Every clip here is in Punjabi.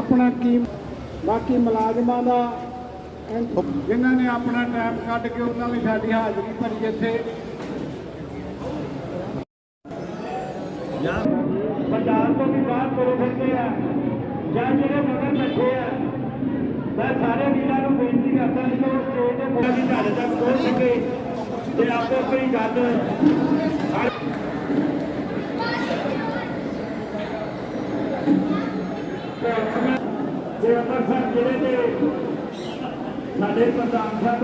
ਆਪਣਾ ਕੀ ਬਾਕੀ ਮੁਲਾਜ਼ਮਾਂ ਦਾ ਜਿਨ੍ਹਾਂ ਨੇ ਆਪਣਾ ਟਾਈਮ ਕੱਢ ਕੇ ਉਹਨਾਂ ਨੇ ਸਾਡੀ ਹਾਜ਼ਰੀ ਭਰੀ ਇੱਥੇ ਪੰਜਾਬ ਤੋਂ ਵੀ ਬਾਹਰ ਤੁਰੇ ਫਿਰਦੇ ਆ। ਜਾਂ ਜਿਹੜੇ ਮਗਰ ਬੈਠੇ ਆ। ਮੈਂ ਸਾਰੇ ਵੀਰਾਂ ਨੂੰ ਬੇਨਤੀ ਕਰਦਾ ਕਿ ਉਹ ਸਟੇਜ ਤੇ ਪੂਰਾ ਦੀ ਢਾਲੇ ਤੱਕ ਪਹੁੰਚ ਸਕੇ ਤੇ ਆਪੋ ਆਪਣੀ ਗੱਲ ਜੇ ਅੰਮ੍ਰਿਤਸਰ ਜ਼ਿਲ੍ਹੇ ਦੇ ਸਾਡੇ ਪ੍ਰਧਾਨ ਸਾਹਿਬ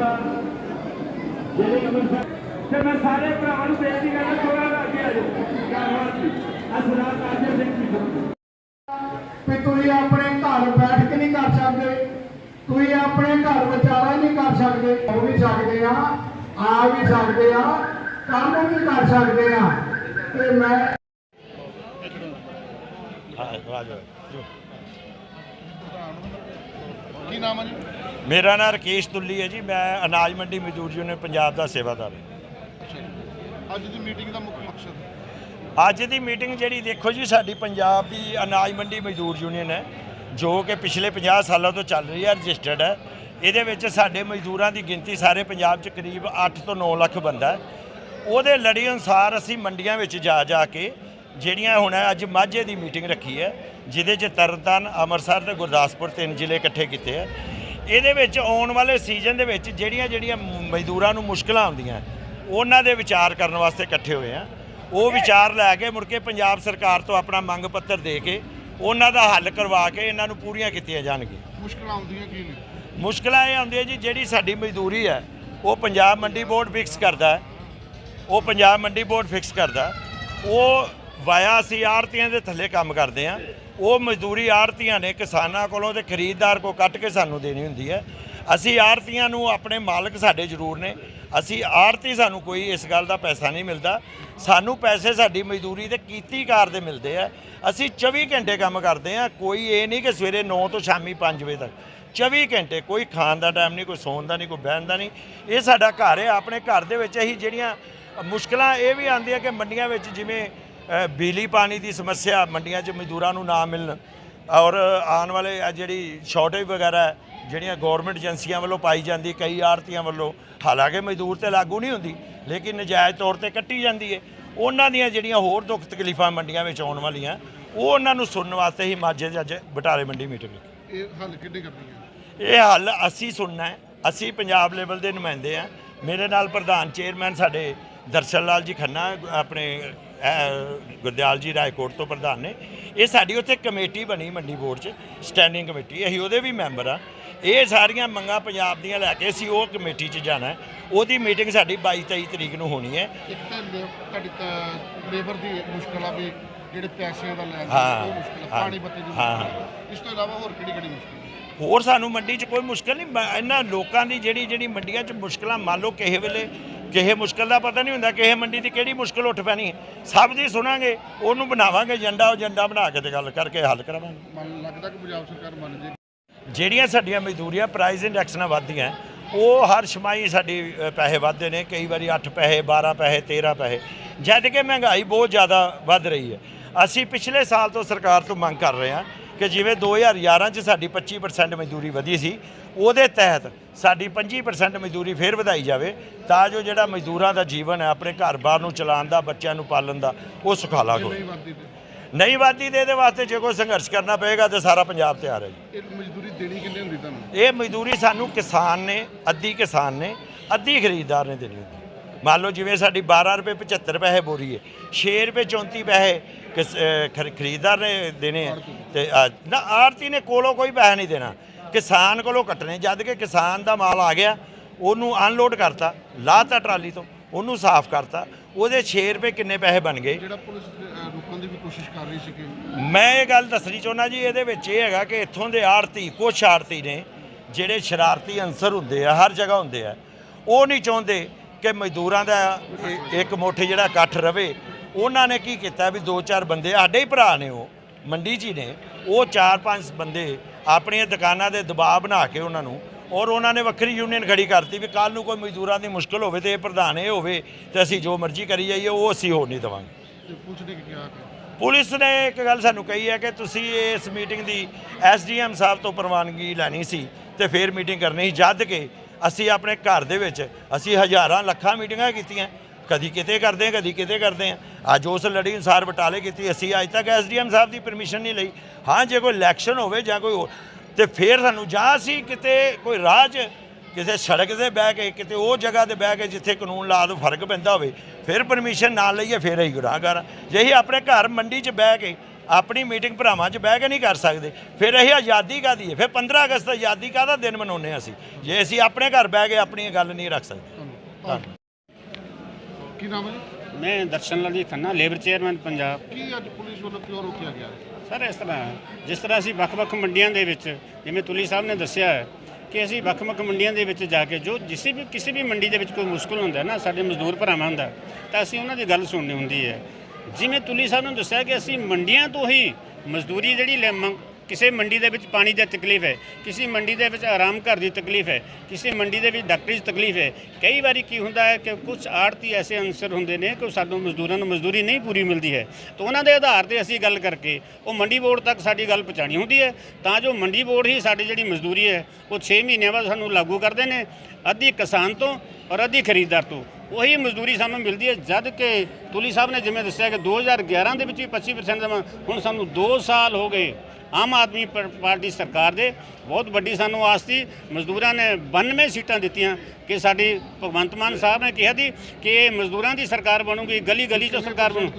ਜਿਹੜੇ ਅੰਮ੍ਰਿਤਸਰ ਤੇ ਮੈਂ ਸਾਰੇ ਭਰਾਵਾਂ ਨੂੰ ਬੇਨਤੀ ਕਰਦਾ ਥੋੜਾ ਜਿਹਾ ਅੱਗੇ ਆ ਜਾਓ। ਧੰਨਵਾਦ ਜੀ ਅਸਰਾ ਕਾਜਰ ਸਿੰਘ ਜੀ। ਵੀ ਤੁਸੀਂ ਆਪਣੇ ਘਰ ਬੈਠ ਕੇ ਨਹੀਂ ਕਰ ਸਕਦੇ। ਤੁਸੀਂ ਆਪਣੇ ਘਰ ਵਿਚਾਰਾ ਨਹੀਂ ਕਰ ਸਕਦੇ। ਹੋ ਵੀ ਸਕਦੇ ਆ ਆ ਵੀ ਸਕਦੇ ਆ ਕੰਮ ਵੀ ਕਰ ਸਕਦੇ ਆ। ਤੇ ਮੈਂ ਕੀ ਨਾਮ ਹੈ ਜੀ? ਮੇਰਾ ਨਾਮ ਰਕੇਸ਼ ਤੁੱਲੀ ਹੈ ਜੀ ਮੈਂ ਅਨਾਜ ਮੰਡੀ ਮਜ਼ਦੂਰ ਯੂਨੀਅਨ ਪੰਜਾਬ ਦਾ ਸੇਵਾਦਾਰ ਹਾਂ। ਅੱਜ ਦੀ ਮੀਟਿੰਗ ਦਾ ਮੁੱਖ ਮਕਸਦ? ਅੱਜ ਦੀ ਮੀਟਿੰਗ ਜਿਹੜੀ ਦੇਖੋ ਜੀ ਸਾਡੀ ਪੰਜਾਬ ਦੀ ਅਨਾਜ ਮੰਡੀ ਮਜ਼ਦੂਰ ਯੂਨੀਅਨ ਹੈ ਜੋ ਕਿ ਪਿਛਲੇ 50 ਸਾਲਾਂ ਤੋਂ ਚੱਲ ਰਹੀ ਹੈ ਰਜਿਸਟਰਡ ਹੈ। ਇਹਦੇ ਵਿੱਚ ਸਾਡੇ ਮਜ਼ਦੂਰਾਂ ਦੀ ਗਿਣਤੀ ਸਾਰੇ ਪੰਜਾਬ 'ਚ ਕਰੀਬ 8 ਤੋਂ 9 ਲੱਖ ਬੰਦਾ ਹੈ। ਉਹਦੇ ਲੜੀ ਅਨੁਸਾਰ ਅਸੀਂ ਮੰਡੀਆਂ ਵਿੱਚ ਜਾ ਜਾ ਕੇ ਜਿਹੜੀਆਂ ਹੁਣ ਅੱਜ ਮਾਝੇ ਦੀ ਮੀਟਿੰਗ ਰੱਖੀ ਹੈ ਜਿਹਦੇ 'ਚ ਤਰਨਤਾਰਨ ਅੰਮ੍ਰਿਤਸਰ ਤੇ ਗੁਰਦਾਸਪੁਰ ਤਿੰਨ ਜ਼ਿਲ੍ਹੇ ਇਕੱਠੇ ਕੀਤੇ ਆ। ਇਹਦੇ ਵਿੱਚ ਆਉਣ ਵਾਲੇ ਸੀਜ਼ਨ ਦੇ ਵਿੱਚ ਜਿਹੜੀਆਂ ਜਿਹੜੀਆਂ ਮਜ਼ਦੂਰਾਂ ਨੂੰ ਮੁਸ਼ਕਲਾਂ ਆਉਂਦੀਆਂ ਉਹਨਾਂ ਦੇ ਵਿਚਾਰ ਕਰਨ ਵਾਸਤੇ ਇਕੱਠੇ ਹੋਏ ਆ। ਉਹ ਵਿਚਾਰ ਲੈ ਕੇ ਮੁੜ ਕੇ ਪੰਜਾਬ ਸਰਕਾਰ ਤੋਂ ਆਪਣਾ ਮੰਗ ਪੱਤਰ ਦੇ ਕੇ ਉਹਨਾਂ ਦਾ ਹੱਲ ਕਰਵਾ ਕੇ ਇਹਨਾਂ ਨੂੰ ਪੂਰੀਆਂ ਕੀਤੀਆਂ ਜਾਣਗੀਆਂ। ਮੁਸ਼ਕਲਾਂ ਆਉਂਦੀਆਂ ਕੀ ਨੇ? ਮੁਸ਼ਕਲਾਂ ਇਹ ਆਉਂਦੀਆਂ ਜੀ ਜਿਹੜੀ ਸਾਡੀ ਮਜ਼ਦੂਰੀ ਹੈ ਉਹ ਪੰਜਾਬ ਮੰਡੀ ਬੋਰਡ ਫਿਕਸ ਕਰਦਾ ਉਹ ਪੰਜਾਬ ਮੰਡੀ ਬੋਰਡ ਫਿਕਸ ਕਰਦਾ। ਉਹ ਵਾਇਆ ਅਸੀਂ ਆੜਤੀਆਂ ਦੇ ਥੱਲੇ ਕੰਮ ਕਰਦੇ ਆ ਉਹ ਮਜ਼ਦੂਰੀ ਆੜਤੀਆਂ ਨੇ ਕਿਸਾਨਾਂ ਕੋਲੋਂ ਤੇ ਖਰੀਦਦਾਰ ਕੋ ਕੱਟ ਕੇ ਸਾਨੂੰ ਦੇਣੀ ਹੁੰਦੀ ਹੈ। ਅਸੀਂ ਆੜਤੀਆਂ ਨੂੰ ਆਪਣੇ ਮਾਲਕ ਸਾਡੇ ਜ਼ਰੂਰ ਨੇ। ਅਸੀਂ ਆੜਤੀ ਸਾਨੂੰ ਕੋਈ ਇਸ ਗੱਲ ਦਾ ਪੈਸਾ ਨਹੀਂ ਮਿਲਦਾ। ਸਾਨੂੰ ਪੈਸੇ ਸਾਡੀ ਮਜ਼ਦੂਰੀ ਤੇ ਕੀਤੀ ਕਾਰ ਦੇ ਮਿਲਦੇ ਆ। ਅਸੀਂ 24 ਘੰਟੇ ਕੰਮ ਕਰਦੇ ਆ ਕੋਈ ਇਹ ਨਹੀਂ ਕਿ ਸਵੇਰੇ 9 ਤੋਂ ਸ਼ਾਮੀ 5 ਵਜੇ ਤੱਕ। 24 ਘੰਟੇ ਕੋਈ ਖਾਣ ਦਾ ਟਾਈਮ ਨਹੀਂ, ਕੋਈ ਸੌਣ ਦਾ ਨਹੀਂ, ਕੋਈ ਬਹਿਣ ਦਾ ਨਹੀਂ। ਇਹ ਸਾਡਾ ਘਰ ਹੈ। ਆਪਣੇ ਘਰ ਦੇ ਵਿੱਚ ਅਸੀਂ ਜਿਹੜੀਆਂ ਮੁਸ਼ਕਲਾਂ ਇਹ ਵੀ ਆਉਂਦੀਆਂ ਕਿ ਮੰਡੀਆਂ ਵਿੱਚ ਜਿਵੇਂ ਬਿਜਲੀ ਪਾਣੀ ਦੀ ਸਮੱਸਿਆ ਮੰਡੀਆਂ 'ਚ ਮਜ਼ਦੂਰਾਂ ਨੂੰ ਨਾ ਮਿਲਣ ਔਰ ਆਉਣ ਵਾਲੇ ਜਿਹੜੀ ਸ਼ਾਰਟੇਜ ਵਗੈਰਾ ਜਿਹੜੀਆਂ ਗਵਰਨਮੈਂਟ ਏਜੰਸੀਆਂ ਵੱਲੋਂ ਪਾਈ ਜਾਂਦੀ ਕਈ ਆੜਤੀਆਂ ਵੱਲੋਂ ਹਾਲਾਂਕਿ ਮਜ਼ਦੂਰ ਤੇ ਲਾਗੂ ਨਹੀਂ ਹੁੰਦੀ ਲੇਕਿਨ ਨਜਾਇਜ਼ ਤੌਰ ਤੇ ਕੱਟੀ ਜਾਂਦੀ ਹੈ। ਉਹਨਾਂ ਦੀਆਂ ਜਿਹੜੀਆਂ ਹੋਰ ਦੁੱਖ ਤਕਲੀਫਾਂ ਮੰਡੀਆਂ ਵਿੱਚ ਆਉਣ ਵਾਲੀਆਂ ਉਹ ਉਹਨਾਂ ਨੂੰ ਸੁਣਨ ਵਾਸਤੇ ਹੀ ਮਾਝੇ 'ਚ ਅੱਜ ਬਟਾਲੇ ਮੰਡੀ ਮੀਟਿੰਗ ਇਹ ਹੱਲ ਕਿੱਡੇ ਕਰਨੀ ਹੈ? ਇਹ ਹੱਲ ਅਸੀਂ ਸੁਣਨਾ ਹੈ ਅਸੀਂ ਪੰਜਾਬ ਲੈਵਲ ਦੇ ਨੁਮਾਇੰਦੇ ਆ ਮੇਰੇ ਨਾਲ ਪ੍ਰਧਾਨ ਚੇਅਰਮੈਨ ਸਾਡੇ ਦਰਸ਼ਨ ਲਾਲ ਜੀ ਖੰਨਾ ਆਪਣੇ ਗੁਰਦਿਆਲ ਜੀ ਰਾਏਕੋਟ ਤੋਂ ਪ੍ਰਧਾਨ ਨੇ। ਇਹ ਸਾਡੀ ਉੱਥੇ ਕਮੇਟੀ ਬਣੀ ਮੰਡੀ ਬੋਰਡ 'ਚ ਸਟੈਂਡਿੰਗ ਕਮੇਟੀ ਅਸੀਂ ਉਹਦੇ ਵੀ ਮੈਂਬਰ ਆ ਇਹ ਸਾਰੀਆਂ ਮੰਗਾਂ ਪੰਜਾਬ ਦੀਆਂ ਲੈ ਕੇ ਅਸੀਂ ਉਹ ਕਮੇਟੀ 'ਚ ਜਾਣਾ ਉਹਦੀ ਮੀਟਿੰਗ ਸਾਡੀ 22 23 ਤਰੀਕ ਨੂੰ ਹੋਣੀ ਹੈ। ਇੱਕ ਤਾਂ ਲੇ- ਤੁਹਾਡੀ ਤਾਂ ਲੇਬਰ ਦੀ ਮੁਸ਼ਕਲ ਆ ਵੀ ਜਿਹੜੇ ਪੈਸਿਆਂ ਦਾ ਲੈਣ ਹਾਂ, ਉਹ ਮੁਸ਼ਕਲ ਆ ਹਾਂ, ਪਾਣੀ ਬੱਤੀ ਦੀ ਹਾਂ, ਮੁਸ਼ਕਲ ਆ। ਇਸ ਤੋਂ ਇਲਾਵਾ ਹੋਰ ਕਿਹੜੀ ਕਿਹੜੀ ਮੁਸ਼ਕਲ ਹੈ? ਹੋਰ ਸਾਨੂੰ ਮੰਡੀ 'ਚ ਕੋਈ ਮੁਸ਼ਕਲ ਨਹੀਂ। ਇਹਨਾਂ ਲੋਕਾਂ ਦੀ ਜਿਹੜੀ ਜਿਹੜੀ ਮੰਡੀਆਂ 'ਚ ਮੁਸ਼ਕਲਾਂ ਮੰਨ ਲਓ ਕਿਸੇ ਵੇਲੇ ਕਿਸੇ ਮੁਸ਼ਕਲ ਦਾ ਪਤਾ ਨਹੀਂ ਹੁੰਦਾ ਕਿਸੇ ਮੰਡੀ ਦੀ ਕਿਹੜੀ ਮੁਸ਼ਕਲ ਉੱਠ ਪੈਣੀ ਹੈ। ਸਭ ਦੀ ਸੁਣਾਂਗੇ ਉਹਨੂੰ ਬਣਾਵਾਂਗੇ ਏਜੰਡਾ ਉਹ ਏਜੰਡਾ ਬਣਾ ਕੇ ਤੇ ਗੱਲ ਕਰਕੇ ਹੱਲ ਕਰਾਵਾਂਗੇ। ਮਨ ਲੱਗਦਾ ਕਿ ਪੰਜਾਬ ਸਰਕਾਰ ਮੰਨ ਜੇ। ਜਿਹੜੀਆਂ ਸਾਡੀਆਂ ਮਜ਼ਦੂਰੀਆਂ ਪ੍ਰਾਈਸ ਇੰਡੈਕਸ ਨਾਲ ਵੱਧਦੀਆਂ ਉਹ ਹਰ ਛਮਾਈ ਸਾਡੀ ਪੈਸੇ ਵੱਧਦੇ ਨੇ ਕਈ ਵਾਰੀ 8 ਪੈਸੇ 12 ਪੈਸੇ 13 ਪੈਸੇ। ਜਦ ਕਿ ਮਹਿੰਗਾਈ ਬਹੁਤ ਜ਼ਿਆਦਾ ਵੱਧ ਰਹੀ ਹੈ। ਅਸੀਂ ਪਿਛਲੇ ਸਾਲ ਤੋਂ ਸਰਕਾਰ ਤੋਂ ਮੰਗ ਕਰ ਰਹੇ ਹਾਂ ਕਿ ਜਿਵੇਂ 2011 ਚ ਸਾਡੀ 25% ਮਜ਼ਦੂਰੀ ਵਧੀ ਸੀ ਉਹਦੇ ਤਹਿਤ ਸਾਡੀ 25% ਮਜ਼ਦੂਰੀ ਫੇਰ ਵਧਾਈ ਜਾਵੇ ਤਾਂ ਜੋ ਜਿਹੜਾ ਮਜ਼ਦੂਰਾਂ ਦਾ ਜੀਵਨ ਹੈ ਆਪਣੇ ਘਰ-ਬਾਰ ਨੂੰ ਚਲਾਉਣ ਦਾ ਬੱਚਿਆਂ ਨੂੰ ਪਾਲਣ ਦਾ ਉਹ ਸੁਖਾਲਾ ਹੋ ਨਹੀਂ ਵਾਦੀ ਦੇ ਇਹਦੇ ਵਾਸਤੇ ਜੇ ਕੋਈ ਸੰਘਰਸ਼ ਕਰਨਾ ਪਏਗਾ ਤੇ ਸਾਰਾ ਪੰਜਾਬ ਤਿਆਰ ਹੈ ਜੀ। ਇਹ ਮਜ਼ਦੂਰੀ ਦੇਣੀ ਕਿੰਨੇ ਹੁੰਦੀ ਤੁਹਾਨੂੰ? ਇਹ ਮਜ਼ਦੂਰੀ ਸਾਨੂੰ ਕਿਸਾਨ ਨੇ ਅੱਧੀ ਕਿਸਾਨ ਨੇ ਅੱਧੀ ਖਰੀਦਦਾਰ ਨੇ ਦੇਣੀ ਹੁੰਦੀ। ਮੰਨ ਲਓ ਜਿਵੇਂ ਸਾਡੀ 12 ਰੁਪਏ 75 ਪੈਸੇ ਬੋਰੀ ਹੈ 6 ਰੁਪਏ 34 ਪੈਸੇ ਕਿਸ- ਖਰੀਦਦਾਰ ਨੇ ਦੇਣੇ ਤੇ ਨਾ ਆੜਤੀ ਨੇ ਕੋਲੋਂ ਕੋਈ ਪੈਸਾ ਨਹੀਂ ਦੇਣਾ। ਕਿਸਾਨ ਕੋਲੋਂ ਕੱਟਣੇ ਜਦ ਕਿ ਕਿਸਾਨ ਦਾ ਮਾਲ ਆ ਗਿਆ ਉਹਨੂੰ ਅਨਲੋਡ ਕਰਤਾ ਲਾਤਾ ਟਰਾਲੀ ਤੋਂ ਉਹਨੂੰ ਸਾਫ਼ ਕਰਤਾ ਉਹਦੇ 6 ਰੁਪਏ ਕਿੰਨੇ ਪੈਸੇ ਬਣ ਗਏ। ਜਿਹੜਾ ਪੁਲਿਸ ਰੋਕਣ ਦੀ ਵੀ ਕੋਸ਼ਿਸ਼ ਕਰ ਰਹੀ ਸੀ ਕਿ ਮੈਂ ਇਹ ਗੱਲ ਦੱਸਣੀ ਚਾਹੁੰਦਾ ਜੀ ਇਹਦੇ ਵਿੱਚ ਇਹ ਹੈਗਾ ਕਿ ਇੱਥੋਂ ਦੇ ਆੜਤੀ ਕੁਛ ਆੜਤੀ ਨੇ ਜਿਹੜੇ ਸ਼ਰਾਰਤੀ ਅੰਸਰ ਹੁੰਦੇ ਆ ਹਰ ਜਗ੍ਹਾ ਹੁੰਦੇ ਆ ਉਹ ਨਹੀਂ ਚਾਹੁੰਦੇ ਕਿ ਮਜ਼ਦੂਰਾਂ ਦਾ ਇੱਕ ਮੁੱਠ ਜਿਹੜਾ ਇਕੱਠ ਰਵੇ। ਉਹਨਾਂ ਨੇ ਕੀ ਕੀਤਾ ਵੀ ਦੋ ਚਾਰ ਬੰਦੇ ਸਾਡੇ ਹੀ ਭਰਾ ਨੇ ਉਹ ਮੰਡੀ 'ਚ ਹੀ ਨੇ ਉਹ ਚਾਰ ਪੰਜ ਬੰਦੇ ਆਪਣੀਆਂ ਦੁਕਾਨਾਂ ਦੇ ਦਬਾਅ ਬਣਾ ਕੇ ਉਹਨਾਂ ਨੂੰ ਔਰ ਉਹਨਾਂ ਨੇ ਵੱਖਰੀ ਯੂਨੀਅਨ ਖੜੀ ਕਰਤੀ ਵੀ ਕੱਲ ਨੂੰ ਕੋਈ ਮਜ਼ਦੂਰਾਂ ਦੀ ਮੁਸ਼ਕਲ ਹੋਵੇ ਤੇ ਇਹ ਪ੍ਰਧਾਨ ਇਹ ਹੋਵੇ ਤੇ ਅਸੀਂ ਜੋ ਮਰਜ਼ੀ ਕਰੀ ਜਾਈਏ ਉਹ ਅਸੀਂ ਹੋ ਨਹੀਂ ਦੇਵਾਂਗੇ। ਕੀ ਕਿਹਾ ਪੁਲਿਸ ਨੇ ਇੱਕ ਗੱਲ ਸਾਨੂੰ ਕਹੀ ਹੈ ਕਿ ਤੁਸੀਂ ਇਸ ਮੀਟਿੰਗ ਦੀ ਐਸਡੀਐਮ ਸਾਹਿਬ ਤੋਂ ਪ੍ਰਵਾਨਗੀ ਲੈਣੀ ਸੀ ਤੇ ਫਿਰ ਮੀਟਿੰਗ ਕਰਨੀ ਸੀ ਜਦ ਕਿ ਅਸੀਂ ਆਪਣੇ ਘਰ ਦੇ ਵਿੱਚ ਅਸੀਂ ਹਜ਼ਾਰਾਂ ਲੱਖਾਂ ਮੀਟਿੰਗਾਂ ਕੀਤੀਆਂ। ਕਦੀ ਕਿਤੇ ਕਰਦੇ ਹਾਂ ਕਦੀ ਕਿਤੇ ਕਰਦੇ ਹਾਂ ਅੱਜ ਉਸ ਲੜੀ ਅਨੁਸਾਰ ਬਟਾਲੇ ਕੀਤੀ ਅਸੀਂ ਅੱਜ ਤੱਕ ਐਸਡੀਐਮ ਸਾਹਿਬ ਦੀ ਪਰਮਿਸ਼ਨ ਨਹੀਂ ਲਈ। ਹਾਂ ਜੇ ਕੋਈ ਇਲੈਕਸ਼ਨ ਹੋਵੇ ਜਾਂ ਕੋਈ ਹੋਰ ਤੇ ਫਿਰ ਸਾਨੂੰ ਜਾਂ ਅਸੀਂ ਕਿਤੇ ਕੋਈ ਰਾਜ ਕਿਸੇ ਸੜਕ ਤੇ ਬਹਿ ਕੇ ਕਿਤੇ ਉਹ ਜਗ੍ਹਾ ਤੇ ਬਹਿ ਕੇ ਜਿੱਥੇ ਕਾਨੂੰਨ ਲਾ ਤੋਂ ਫ਼ਰਕ ਪੈਂਦਾ ਹੋਵੇ ਫਿਰ ਪਰਮਿਸ਼ਨ ਨਾ ਲਈਏ ਫਿਰ ਗੁਨਾਹਗਾਰ ਹਾਂ ਜੇ ਅਸੀਂ ਆਪਣੇ ਘਰ ਮੰਡੀ 'ਚ ਬਹਿ ਕੇ ਆਪਣੀ ਮੀਟਿੰਗ ਭਰਾਵਾਂ 'ਚ ਬਹਿ ਕੇ ਨਹੀਂ ਕਰ ਸਕਦੇ ਫਿਰ ਅਸੀਂ ਆਜ਼ਾਦੀ ਕਾਦੀ ਹੈ? ਫਿਰ 15 ਅਗਸਤ ਆਜ਼ਾਦੀ ਕਾਹਦਾ ਦਿਨ ਮਨਾਉਂਦੇ ਅਸੀਂ? ਜੇ ਅਸੀਂ ਆਪਣੇ ਘਰ ਬਹਿ ਕੇ ਆਪਣੀ ਗੱਲ ਨਹੀਂ ਰੱਖ ਸਕਦੇ। ਕੀ ਨਾਮ ਹੈ ਜੀ? ਮੈਂ ਦਰਸ਼ਨ ਲਾਲ ਜੀ ਖੰਨਾ ਲੇਬਰ ਚੇਅਰਮੈਨ ਪੰਜਾਬ। ਕੀ ਅੱਜ ਪੁਲਿਸ ਵੱਲੋਂ ਕਿਉਂ ਰੋਕਿਆ ਗਿਆ? ਸਰ ਇਸ ਤਰ੍ਹਾਂ ਹੈ, ਜਿਸ ਤਰ੍ਹਾਂ ਅਸੀਂ ਵੱਖ-ਵੱਖ ਮੰਡੀਆਂ ਦੇ ਵਿੱਚ ਜਿਵੇਂ ਤੁਲੀ ਸਾਹਿਬ ਨੇ ਦੱਸਿਆ ਹੈ ਕਿ ਅਸੀਂ ਵੱਖ-ਵੱਖ ਮੰਡੀਆਂ ਦੇ ਵਿੱਚ ਜਾ ਕੇ ਜੋ ਜਿਸੇ ਵੀ ਕਿਸੇ ਵੀ ਮੰਡੀ ਦੇ ਵਿੱਚ ਕੋਈ ਮੁਸ਼ਕਲ ਹੁੰਦਾ ਹੈ ਨਾ ਸਾਡੇ ਮਜ਼ਦੂਰ ਭਰਾਵਾਂ ਦਾ ਤਾਂ ਅਸੀਂ ਉਹਨਾਂ ਦੀ ਗੱਲ ਸੁਣਨੀ ਹੁੰਦੀ ਹੈ। ਜਿਵੇਂ ਤੁਲੀ ਸਾਹਿਬ ਨੇ ਦੱਸਿਆ ਕਿ ਅਸੀਂ ਮੰਡੀਆਂ ਤੋਂ ਹੀ ਮਜ਼ਦੂਰੀ ਜਿਹੜੀ ਲੈ ਮੰਗ ਕਿਸੇ ਮੰਡੀ ਦੇ ਵਿੱਚ ਪਾਣੀ ਦੀ ਤਕਲੀਫ ਹੈ, ਕਿਸੇ ਮੰਡੀ ਦੇ ਵਿੱਚ ਆਰਾਮ ਘਰ ਦੀ ਤਕਲੀਫ ਹੈ, ਕਿਸੇ ਮੰਡੀ ਦੇ ਵਿੱਚ ਡਾਕਟਰੀ ਦੀ ਤਕਲੀਫ ਹੈ, ਕਈ ਵਾਰੀ ਕੀ ਹੁੰਦਾ ਹੈ ਕਿ ਕੁਝ ਆੜਤੀ ਐਸੇ ਅਨਸਰ ਹੁੰਦੇ ਨੇ ਕਿ ਸਾਨੂੰ ਮਜ਼ਦੂਰਾਂ ਨੂੰ ਮਜ਼ਦੂਰੀ ਨਹੀਂ ਪੂਰੀ ਮਿਲਦੀ ਹੈ। ਤਾਂ ਉਹਨਾਂ ਦੇ ਆਧਾਰ ਤੇ ਅਸੀਂ ਗੱਲ ਕਰਕੇ ਉਹ ਮੰਡੀ ਬੋਰਡ ਤੱਕ ਸਾਡੀ ਗੱਲ ਪਹੁੰਚਾਣੀ ਹੁੰਦੀ ਹੈ। ਤਾਂ ਜੋ ਮੰਡੀ ਬੋਰਡ ਹੀ ਸਾਡੀ ਜਿਹੜੀ ਮਜ਼ਦੂਰੀ ਹੈ, ਉਹ 6 ਮਹੀਨਿਆਂ ਬਾਅਦ ਸਾਨੂੰ ਲਾਗੂ ਕਰਦੇ ਨੇ, ਅੱਧੀ ਕਿਸਾਨ ਤੋਂ ਔਰ ਅੱਧੀ ਖਰੀਦਦਾਰ ਤੋਂ। ਉਹੀ ਮਜ਼ਦੂਰੀ ਸਾਨੂੰ ਮਿਲਦੀ ਹੈ, ਜਦ ਕਿ ਤੁਲੀ ਸਾਹਿਬ ਨੇ ਜਿਵੇਂ ਦੱਸਿਆ ਕਿ 2011 ਦੇ ਵਿੱਚ ਵੀ 25% ਦਾ ਹੁਣ ਸਾਨੂੰ 2 ਸਾਲ ਹੋ ਗਏ ਆਮ ਆਦਮੀ ਪ- ਪਾਰਟੀ ਸਰਕਾਰ ਦੇ, ਬਹੁਤ ਵੱਡੀ ਸਾਨੂੰ ਆਸ ਸੀ। ਮਜ਼ਦੂਰਾਂ ਨੇ 92 ਸੀਟਾਂ ਦਿੱਤੀਆਂ ਕਿ ਸਾਡੀ ਭਗਵੰਤ ਮਾਨ ਸਾਹਿਬ ਨੇ ਕਿਹਾ ਸੀ ਕਿ ਇਹ ਮਜ਼ਦੂਰਾਂ ਦੀ ਸਰਕਾਰ ਬਣੂਗੀ ਗਲੀ ਗਲੀ 'ਚੋਂ ਸਰਕਾਰ ਬਣੂ।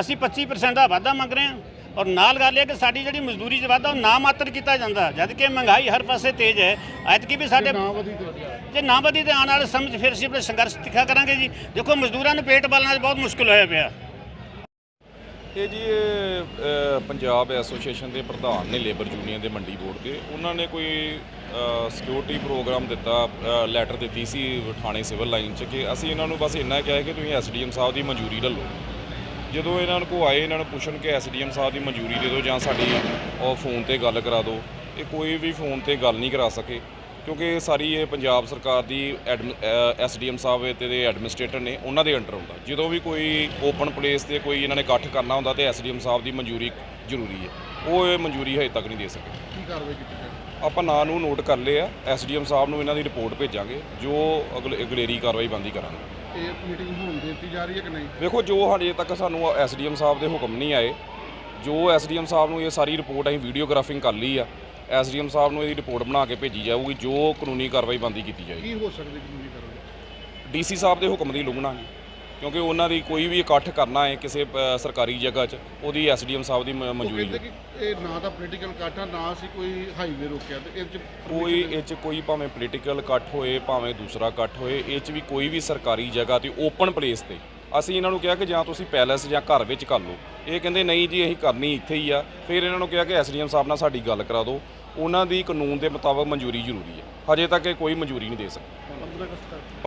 ਅਸੀਂ 25% ਦਾ ਵਾਧਾ ਮੰਗ ਰਹੇ ਹਾਂ। ਔਰ ਨਾਲ ਗੱਲ ਇਹ ਕਿ ਸਾਡੀ ਜਿਹੜੀ ਮਜ਼ਦੂਰੀ 'ਚ ਵਾਧਾ ਉਹ ਨਾ ਮਾਤਰ ਕੀਤਾ ਜਾਂਦਾ ਜਦ ਕਿ ਮਹਿੰਗਾਈ ਹਰ ਪਾਸੇ ਤੇਜ਼ ਹੈ। ਐਤਕੀ ਵੀ ਸਾਡੇ ਨਾ ਵਧੀ ਤੇ ਜੇ ਨਾ ਵਧੀ ਤੇ ਆਉਣ ਵਾਲੇ ਸਮੇਂ 'ਚ ਫਿਰ ਅਸੀਂ ਆਪਣੇ ਸੰਘਰਸ਼ ਤਿੱਖਾ ਕਰਾਂਗੇ ਜੀ। ਦੇਖੋ ਮਜ਼ਦੂਰਾਂ ਨੂੰ ਪੇਟ ਪਾਲਣਾ ਬਹੁਤ ਮੁਸ਼ਕਲ ਹੋਇਆ ਪਿਆ। ਇਹ ਜੀ ਪੰਜਾਬ ਐਸੋਸੀਏਸ਼ਨ ਦੇ ਪ੍ਰਧਾਨ ਨੇ ਲੇਬਰ ਯੂਨੀਅਨ ਦੇ ਮੰਡੀ ਬੋਰਡ ਦੇ। ਉਹਨਾਂ ਨੇ ਕੋਈ ਸਿਕਿਉਰਿਟੀ ਪ੍ਰੋਗਰਾਮ ਦਿੱਤਾ ਲੈਟਰ ਦਿੱਤੀ ਸੀ ਥਾਣੇ ਸਿਵਲ ਲਾਈਨ 'ਚ ਕਿ ਅਸੀਂ ਇਹਨਾਂ ਨੂੰ ਬਸ ਇੰਨਾ ਕਿਹਾ ਕਿ ਤੁਸੀਂ ਐਸਡੀਐਮ ਸਾਹਿਬ ਦੀ ਮਨਜ਼ੂਰੀ ਲੈ ਲਓ। ਜਦੋਂ ਇਹਨਾਂ ਨੂੰ ਕੋ ਆਏ ਇਹਨਾਂ ਨੂੰ ਪੁੱਛਣ ਕਿ ਐਸਡੀਐਮ ਸਾਹਿਬ ਦੀ ਮਨਜ਼ੂਰੀ ਦੇ ਦਿਓ ਜਾਂ ਸਾਡੀ ਉਹ ਫੋਨ ਤੇ ਗੱਲ ਕਰਾ ਦਿਓ ਇਹ ਕੋਈ ਵੀ ਫੋਨ ਤੇ ਗੱਲ ਨਹੀਂ ਕਰਾ ਸਕੇ। ਕਿਉਂਕਿ ਇਹ ਸਾਰੀ ਇਹ ਪੰਜਾਬ ਸਰਕਾਰ ਦੀ ਐਸਡੀਐਮ ਸਾਹਿਬ ਤੇ ਦੇ ਐਡਮਿਨਿਸਟ੍ਰੇਟਰ ਨੇ ਉਹਨਾਂ ਦੇ ਅੰਡਰ ਹੁੰਦਾ। ਜਦੋਂ ਵੀ ਕੋਈ ਓਪਨ ਪਲੇਸ ਤੇ ਕੋਈ ਇਹਨਾਂ ਨੇ ਇਕੱਠ ਕਰਨਾ ਹੁੰਦਾ ਤੇ ਐਸਡੀਐਮ ਸਾਹਿਬ ਦੀ ਮਨਜ਼ੂਰੀ ਜ਼ਰੂਰੀ ਹੈ। ਉਹ ਇਹ ਮਨਜ਼ੂਰੀ ਹਜੇ ਤੱਕ ਨਹੀਂ ਦੇ ਸਕੇ। ਕੀ ਕਾਰਵਾਈ ਕੀਤੀ ਜਾਏ? ਆਪਾਂ ਨਾਂ ਨੂੰ ਨੋਟ ਕਰ ਲਏ ਆ ਐਸਡੀਐਮ ਸਾਹਿਬ ਨੂੰ ਇਹਨਾਂ ਦੀ ਰਿਪੋਰਟ ਭੇਜਾਂਗੇ ਜੋ ਅਗਲੇ ਅਗਲੇਰੀ ਕਾਰਵਾਈ ਬੰਦੀ ਕਰਾਂਗੇ। ਇਹ ਮੀਟਿੰਗ ਹੋਣ ਦਿੱਤੀ ਜਾ ਰਹੀ ਹੈ ਕਿ ਨਹੀਂ? ਵੇਖੋ ਜੋ ਹਜੇ ਤੱਕ ਸਾਨੂੰ ਐਸਡੀਐਮ ਸਾਹਿਬ ਦੇ ਹੁਕਮ ਨਹੀਂ ਆਏ ਜੋ ਐਸਡੀਐਮ ਸਾਹਿਬ ਨੂੰ ਇਹ ਸਾਰੀ ਰਿਪੋਰਟ ਅਸੀਂ ਵੀਡੀਓਗ੍ਰਾਫਿੰਗ ਕਰ ਲਈ ਆ ਐਸਡੀਐਮ ਸਾਹਿਬ ਨੂੰ ਇਹਦੀ ਰਿਪੋਰਟ ਬਣਾ ਕੇ ਭੇਜੀ ਜਾਊਗੀ ਜੋ ਕਾਨੂੰਨੀ ਕਾਰਵਾਈ ਬੰਦੀ ਕੀਤੀ ਜਾਏਗੀ। ਕੀ ਹੋ ਸਕਦੀ ਕਾਨੂੰਨੀ ਕਾਰਵਾਈ? ਡੀਸੀ ਸਾਹਿਬ ਦੇ ਹੁਕਮ ਦੀ ਉਲੰਘਣਾ ਨਹੀਂ ਕਿਉਂਕਿ ਉਹਨਾਂ ਦੀ ਕੋਈ ਵੀ ਇਕੱਠ ਕਰਨਾ ਹੈ ਕਿਸੇ ਸਰਕਾਰੀ ਜਗ੍ਹਾ 'ਚ ਉਹਦੀ ਐਸਡੀਐਮ ਸਾਹਿਬ ਦੀ ਉਹ ਮਨਜ਼ੂਰੀ ਕਹਿੰਦੇ ਕਿ ਇਹ ਨਾ ਤਾਂ ਪੋਲੀਟੀਕਲ ਕਾਟਾ ਨਾ ਸੀ ਕੋਈ ਹਾਈਵੇ ਰੋਕਿਆ ਤੇ ਇਹ ਚ ਕੋਈ ਇਹ 'ਚ ਕੋਈ ਭਾਵੇਂ ਪੋਲੀਟੀਕਲ ਇਕੱਠ ਹੋਏ ਭਾਵੇਂ ਦੂਸਰਾ ਇਕੱਠ ਹੋਏ ਇਹ 'ਚ ਵੀ ਕੋਈ ਵੀ ਸਰਕਾਰੀ ਜਗ੍ਹਾ ਤੇ ਓਪਨ ਪਲੇਸ ਤੇ। ਅਸੀਂ ਇਹਨਾਂ ਨੂੰ ਕਿਹਾ ਕਿ ਜਾਂ ਤੁਸੀਂ ਪੈਲੇਸ ਜਾਂ ਘਰ ਵਿੱਚ ਕਰ ਲਓ। ਇਹ ਕਹਿੰਦੇ ਨਹੀਂ ਜੀ ਅਸੀਂ ਕਰਨੀ ਇੱਥੇ ਹੀ ਆ। ਫਿਰ ਇਹਨਾਂ ਨੂੰ ਕਿਹਾ ਕਿ ਐਸਡੀਐਮ ਸਾਹਿਬ ਨਾਲ ਸਾਡੀ ਗੱਲ ਕਰਾ ਦਿਓ। ਉਹਨਾਂ ਦੀ ਕਾਨੂੰਨ ਦੇ ਮੁਤਾਬਕ ਮਨਜ਼ੂਰੀ ਜ਼ਰੂਰੀ ਹੈ। ਹਜੇ ਤੱਕ ਇਹ ਕੋਈ ਮਨਜ਼ੂਰੀ ਨਹੀਂ ਦੇ ਸਕੇ। 15 ਅਗਸਤ ਤੱਕ